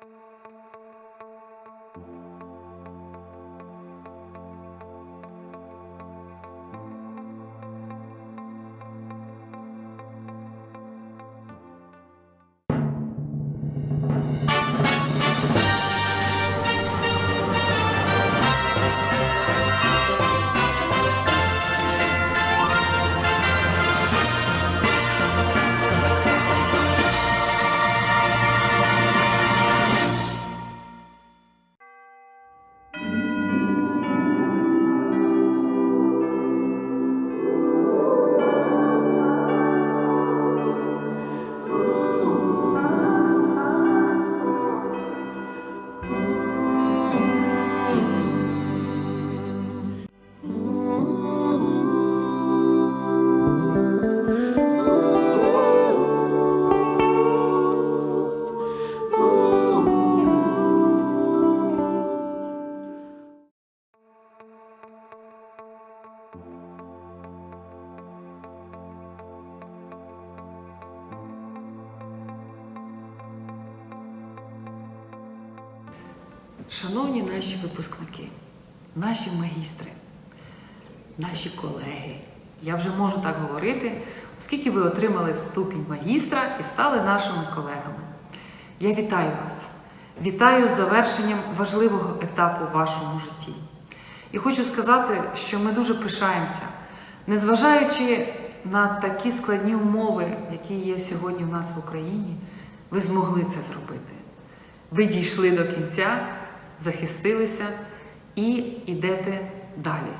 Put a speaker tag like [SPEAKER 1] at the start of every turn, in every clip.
[SPEAKER 1] Thank you. Шановні наші випускники, наші магістри, наші колеги, я вже можу так говорити, оскільки ви отримали ступінь магістра і стали нашими колегами. Я вітаю вас! Вітаю з завершенням важливого етапу в вашому житті. І хочу сказати, що ми дуже пишаємося, незважаючи на такі складні умови, які є сьогодні у нас в Україні, ви змогли це зробити. Ви дійшли до кінця, захистилися і йдете далі.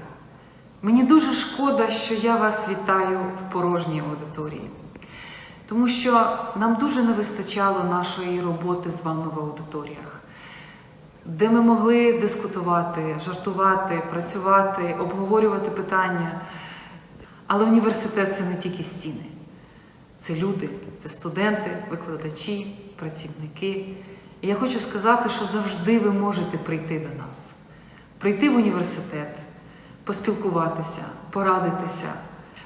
[SPEAKER 1] Мені дуже шкода, що я вас вітаю в порожній аудиторії, тому що нам дуже не вистачало нашої роботи з вами в аудиторіях, де ми могли дискутувати, жартувати, працювати, обговорювати питання. Але університет це не тільки стіни. Це люди, це студенти, викладачі, працівники. І я хочу сказати, що завжди ви можете прийти до нас, прийти в університет, поспілкуватися, порадитися.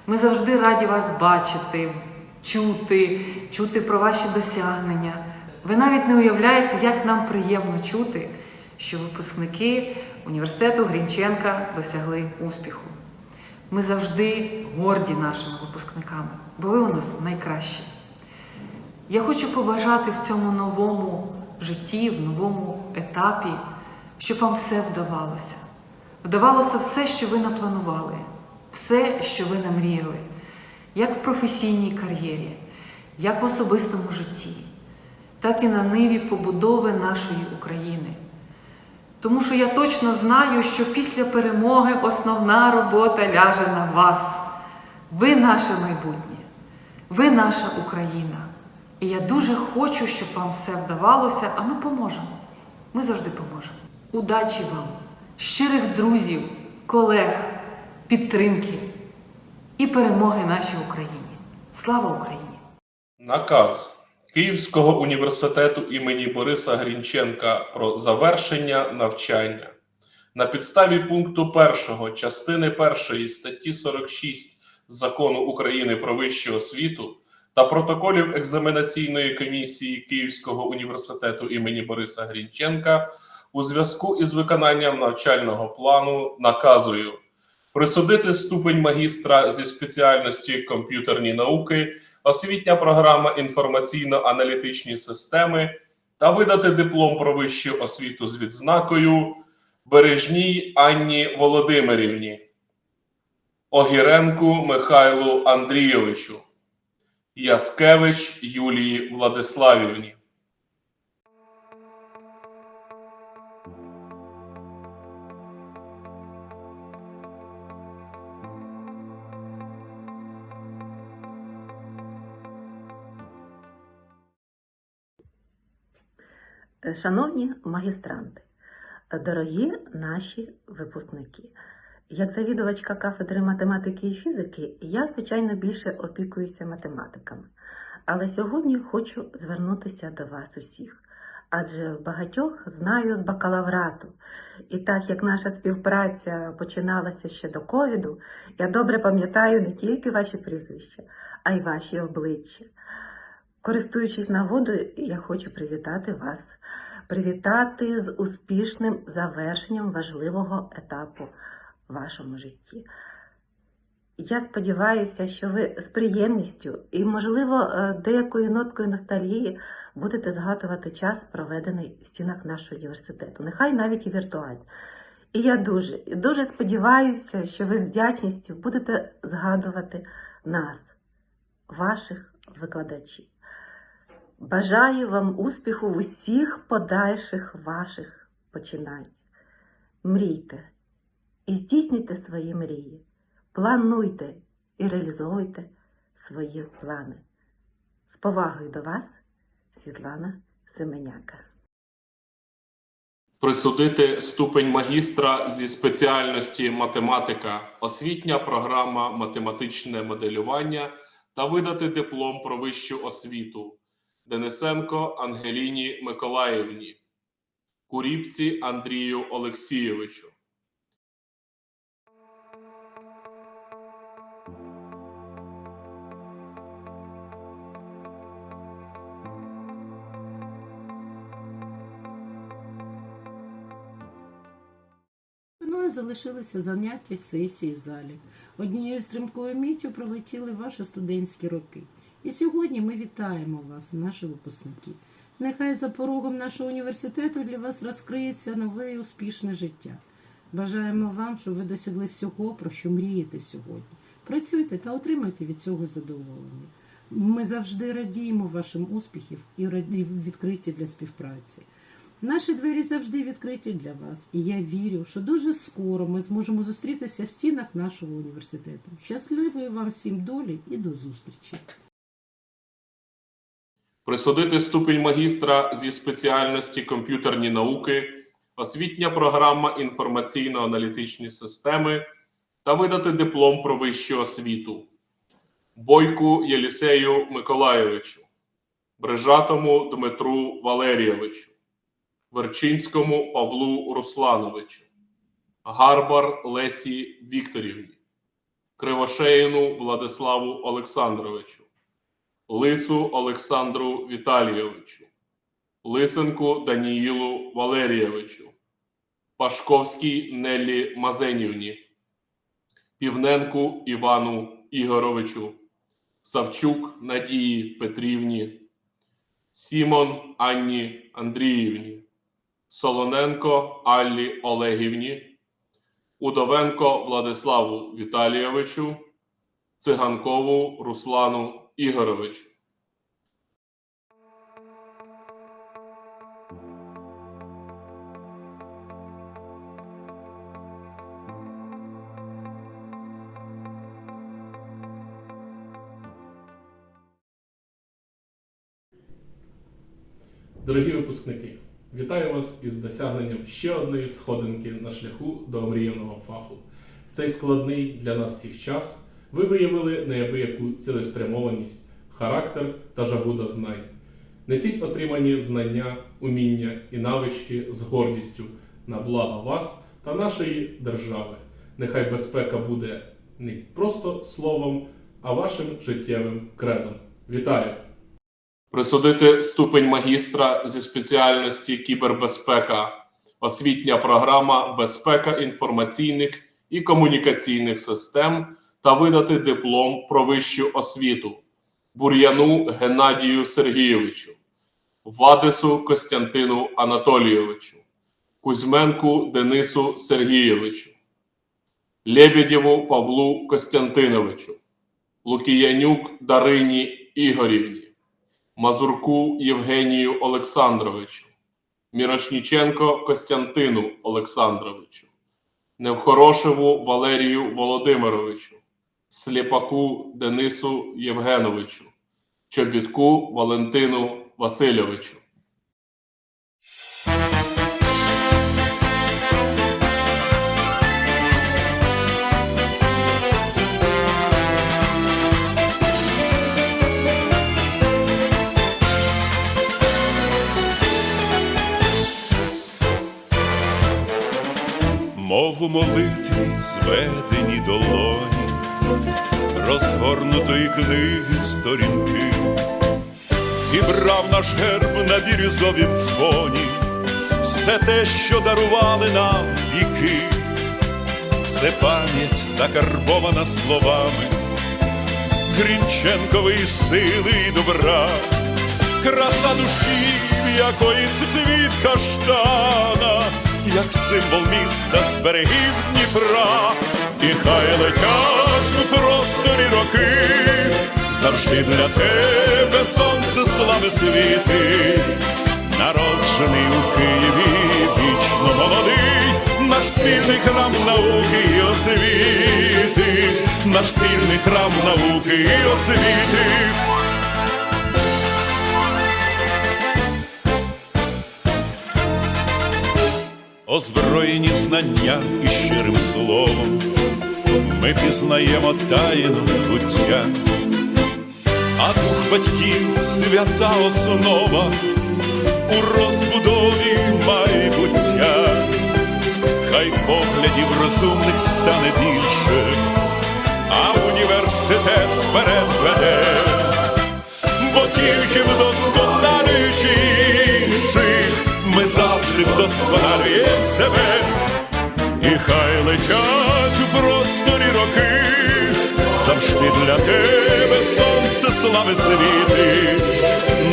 [SPEAKER 1] Ми завжди раді вас бачити, чути, чути про ваші досягнення. Ви навіть не уявляєте, як нам приємно чути, що випускники університету Грінченка досягли успіху. Ми завжди горді нашими випускниками, бо ви у нас найкращі. Я хочу побажати в цьому новому житті, в новому етапі, щоб вам все вдавалося. Вдавалося все, що ви напланували, все, що ви намріяли, як в професійній кар'єрі, як в особистому житті, так і на ниві побудови нашої України. Тому що я точно знаю, що після перемоги основна робота ляже на вас. Ви наше майбутнє, ви наша Україна. І я дуже хочу, щоб вам все вдавалося, а ми поможемо. Ми завжди поможемо. Удачі вам, щирих друзів, колег, підтримки і перемоги нашій Україні. Слава Україні!
[SPEAKER 2] Наказ Київського університету імені Бориса Грінченка про завершення навчання на підставі пункту 1 частини 1 статті 46 Закону України про вищу освіту та протоколів екзаменаційної комісії Київського університету імені Бориса Грінченка у зв'язку із виконанням навчального плану наказую присудити ступень магістра зі спеціальності комп'ютерні науки освітня програма інформаційно-аналітичні системи та видати диплом про вищу освіту з відзнакою Бережній Анні Володимирівні, Огіренку Михайлу Андрійовичу, Яскевич Юлії Владиславівні.
[SPEAKER 3] Шановні магістранти, дорогі наші випускники, як завідувачка кафедри математики і фізики, я, звичайно, більше опікуюся математиками. Але сьогодні хочу звернутися до вас усіх, адже багатьох знаю з бакалаврату. І так як наша співпраця починалася ще до ковіду, я добре пам'ятаю не тільки ваші прізвища, а й ваші обличчя. Користуючись нагодою, я хочу привітати вас привітати з успішним завершенням важливого етапу вашому житті. Я сподіваюся, що ви з приємністю і, можливо, е, деякою ноткою ностальгії будете згадувати час, проведений в стінах нашого університету, нехай навіть і віртуально. І я дуже, дуже сподіваюся, що ви з вдячністю будете згадувати нас, ваших викладачів. Бажаю вам успіху в усіх подальших ваших починаннях. Мрійте і здійснюйте свої мрії. Плануйте і реалізовуйте свої плани. З повагою до вас, Світлана Семеняка.
[SPEAKER 2] Присудити ступень магістра зі спеціальності математика, освітня програма математичне моделювання та видати диплом про вищу освіту Денисенко Ангеліні Миколаївні, Куріпці Андрію Олексійовичу.
[SPEAKER 4] Залишилися заняття сесії залі. Однією стрімкою миттю пролетіли ваші студентські роки. І сьогодні ми вітаємо вас, наші випускники. Нехай за порогом нашого університету для вас розкриється нове і успішне життя. Бажаємо вам, щоб ви досягли всього, про що мрієте сьогодні. Працюйте та отримайте від цього задоволення. Ми завжди радіємо вашим успіхів і відкриті для співпраці. Наші двері завжди відкриті для вас, і я вірю, що дуже скоро ми зможемо зустрітися в стінах нашого університету. Щасливої вам всім долі і до зустрічі!
[SPEAKER 2] Присудити ступінь магістра зі спеціальності комп'ютерні науки, освітня програма інформаційно-аналітичні системи та видати диплом про вищу освіту Бойку Єлісею Миколайовичу, Брижатому Дмитру Валерійовичу, Верчинському Павлу Руслановичу, Гарбар Лесі Вікторівні, Кривошеїну Владиславу Олександровичу. Лису Олександру Віталійовичу, Лисенку Даніїлу Валерійовичу, Пашковській Неллі Мазенівні, Півненку Івану Ігоровичу, Савчук Надії Петрівні, Сімон Анні Андріївні, Солоненко Аллі Олегівні, Удовенко Владиславу Віталійовичу, Циганкову Руслану Ігоровичу.
[SPEAKER 5] Дорогі випускники, вітаю вас із досягненням ще одної сходинки на шляху до омріяного фаху. В цей складний для нас всіх час ви виявили неабияку цілеспрямованість, характер та жагу до знань. Несіть отримані знання, уміння і навички з гордістю на благо вас та нашої держави. Нехай безпека буде не просто словом, а вашим життєвим кредом. Вітаю!
[SPEAKER 2] Присудити ступень магістра зі спеціальності кібербезпека, освітня програма безпека інформаційних і комунікаційних систем та видати диплом про вищу освіту Бур'яну Геннадію Сергійовичу, Вадису Костянтину Анатолійовичу, Кузьменку Денису Сергійовичу, Лебедєву Павлу Костянтиновичу, Лукіянюк Дарині Ігорівні. Мазурку Євгенію Олександровичу, Мірошніченко Костянтину Олександровичу, Невхорошеву Валерію Володимировичу, Сліпаку Денису Євгеновичу, Чобітку Валентину Васильовичу.
[SPEAKER 6] Молитві зведені долоні, розгорнутої книги сторінки, зібрав наш герб на бірюзовім фоні, це те, що дарували нам віки, це пам'ять закарбована словами, Грінченкової сили і добра, краса душі, в якої цвіт каштана, як символ міста з берегів Дніпра, і хай летять у просторі роки, завжди для тебе сонце слави світить, народжений у Києві, вічно молодий, наш спільний храм науки і освіти, наш спільний храм науки і освіти. Озброєні знання і щирим словом, ми пізнаємо тайну буття, а дух батьків свята основа у розбудові майбуття, хай поглядів розумних стане більше, а університет вперед веде, бо тільки інших, ми завжди вдосконалюємо себе, і хай летять у просторі роки, завжди для тебе сонце слави світить,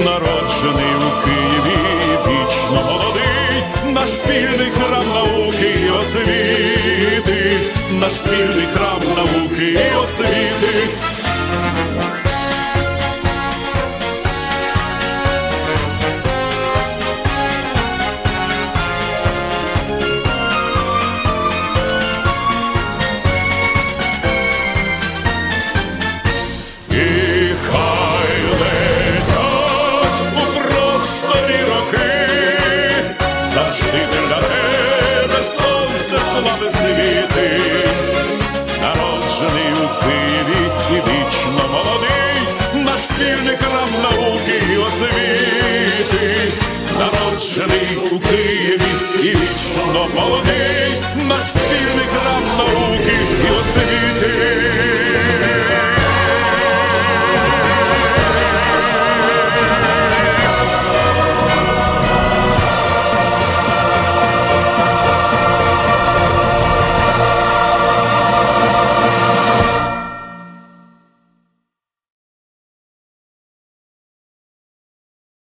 [SPEAKER 6] народжений у Києві, вічно молодий, наш спільний храм науки і освіти, наш спільний храм науки і освіти. Народжений у Києві і вічно молодий,